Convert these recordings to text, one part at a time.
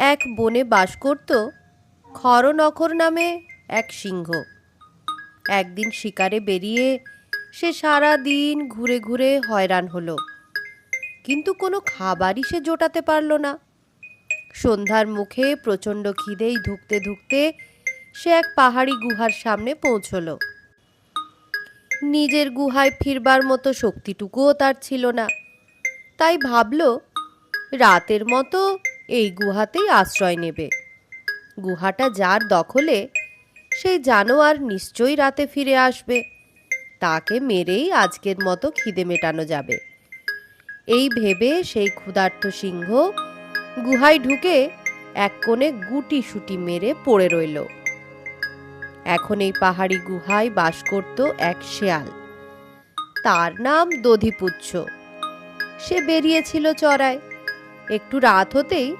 এক বনে বাস করত খরনখর নামে এক সিংহ। একদিন শিকারে বেরিয়ে সে সারা দিন ঘুরে ঘুরে হয়রান হলো। কিন্তু কোনো খাবারই সে জোটাতে পারল না। সন্ধ্যার মুখে প্রচণ্ড খিদেই ধুকতে ধুকতে সে এক পাহাড়ি গুহার সামনে পৌঁছলো। নিজের গুহায় ফিরবার মতো শক্তিটুকুও তার ছিল না। তাই ভাবল, রাতের মতো এই গুহাতেই আশ্রয় নেবে। গুহাটা যার দখলে সেই জানোয়ার নিশ্চয়ই রাতে ফিরে আসবে। তাকে মেরেই আজকের মতো খিদে মেটানো যাবে। এই ভেবে সেই ক্ষুধার্ত সিংহ গুহায় ঢুকে এক কোণে গুটি সুটি মেরে পড়ে রইল। এখন এই পাহাড়ি গুহায় বাস করত এক শেয়াল। তার নাম দধিপুচ্ছ। সে বেরিয়েছিল চড়ায়। একটু রাত হতেই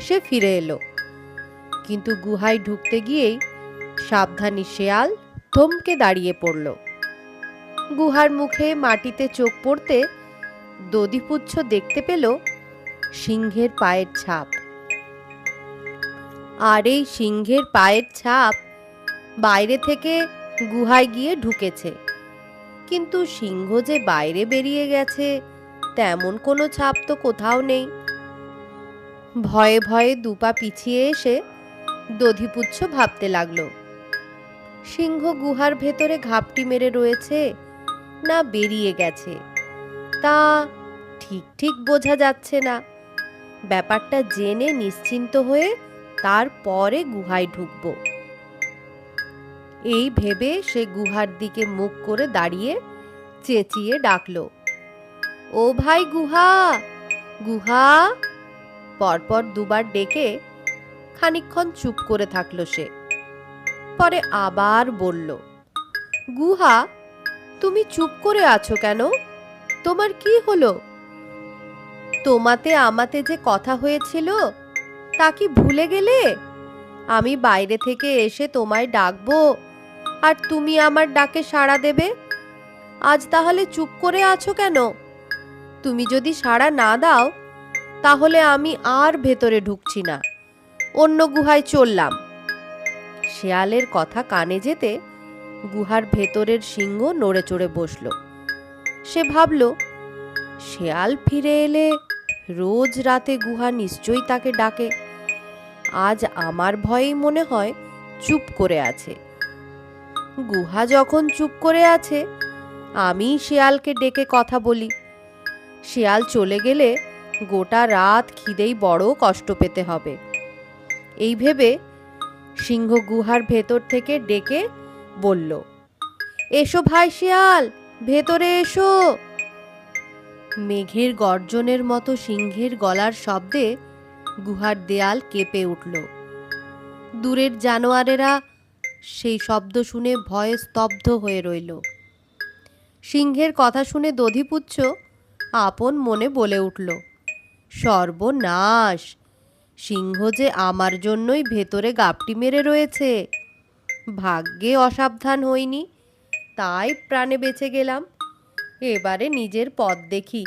সে ফিরে এলো। কিন্তু গুহায় ঢুকতে গিয়েই সাবধানী শেয়াল থমকে দাঁড়িয়ে পড়ল। গুহার মুখে মাটিতে চোখ পড়তে দধিপুচ্ছ দেখতে পেল সিংহের পায়ের ছাপ। আর এই সিংহের পায়ের ছাপ বাইরে থেকে গুহায় গিয়ে ঢুকেছে। কিন্তু সিংহ যে বাইরে বেরিয়ে গেছে, তেমন কোনো ছাপ তো কোথাও নেই। ভয়ে ভয়ে দুপা পিছিয়ে এসে দধিপুচ্ছ ভাবতে লাগল। সিংহ গুহার ভেতরে ঘাপটি মেরে রয়েছে, না বেরিয়ে গেছে। তা ঠিক ঠিক বোঝা যাচ্ছে না। ব্যাপারটা জেনে নিশ্চিন্ত হয়ে তারপরে গুহায় ঢুকবো। এই ভেবে সে গুহার দিকে মুখ করে দাঁড়িয়ে চেঁচিয়ে ডাকল, ও ভাই গুহা! গুহা! পরপর দুবার ডেকে খানিকক্ষণ চুপ করে থাকল সে। পরে আবার বলল, গুহা, তুমি চুপ করে আছো কেন? তোমার কি হলো? তোমাতে আমাতে যে কথা হয়েছিল, তা কি ভুলে গেলে? আমি বাইরে থেকে এসে তোমায় ডাকবো, আর তুমি আমার ডাকে সাড়া দেবে? আজ তাহলে চুপ করে আছো কেন? তুমি যদি সাড়া না দাও তাহলে আমি আর ভেতরে ঢুকছি না। অন্য গুহায় চললাম। শেয়ালের কথা কানে যেতে গুহার ভেতরের সিংহ নড়ে চড়ে বসল। সে ভাবল, শেয়াল ফিরে এলে রোজ রাতে গুহা নিশ্চয়ই তাকে ডাকে। আজ আমার ভয়েই মনে হয় চুপ করে আছে। গুহা যখন চুপ করে আছে আমি শিয়ালকে ডেকে কথা বলি। শিয়াল চলে গেলে গোটা রাত খিদেই বড় কষ্ট পেতে হবে। এই ভেবে সিংহ গুহার ভেতর থেকে ডেকে বলল, এসো ভাই শিয়াল, ভেতরে এসো। মেঘের গর্জনের মতো সিংহের গলার শব্দে গুহার দেয়াল কেঁপে উঠল। দূরের জানোয়ারেরা সেই শব্দ শুনে ভয়ে স্তব্ধ হয়ে রইল। সিংহের কথা শুনে দধিপুচ্ছ আপন মনে বলে উঠল সর্বনাশ। সিংহ যে আমার জন্যই ভেতরে গাপটি মেরে রয়েছে। ভাগ্যে অসাবধান হইনি, তাই প্রাণে বেঁচে গেলাম। এবারে নিজের পথ দেখি।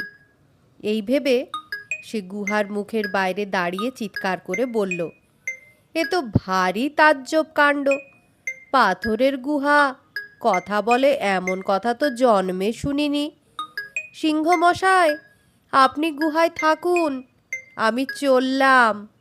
এই ভেবে সে গুহার মুখের বাইরে দাঁড়িয়ে চিৎকার করে বলল, এ তো ভারী তাজ্জব কাণ্ড। পাথরের গুহা, কথা বলে এমন কথা তো জন্মে শুনিনি। সিংহ মশাই আপনি গুহায় থাকুন। আমি চললাম।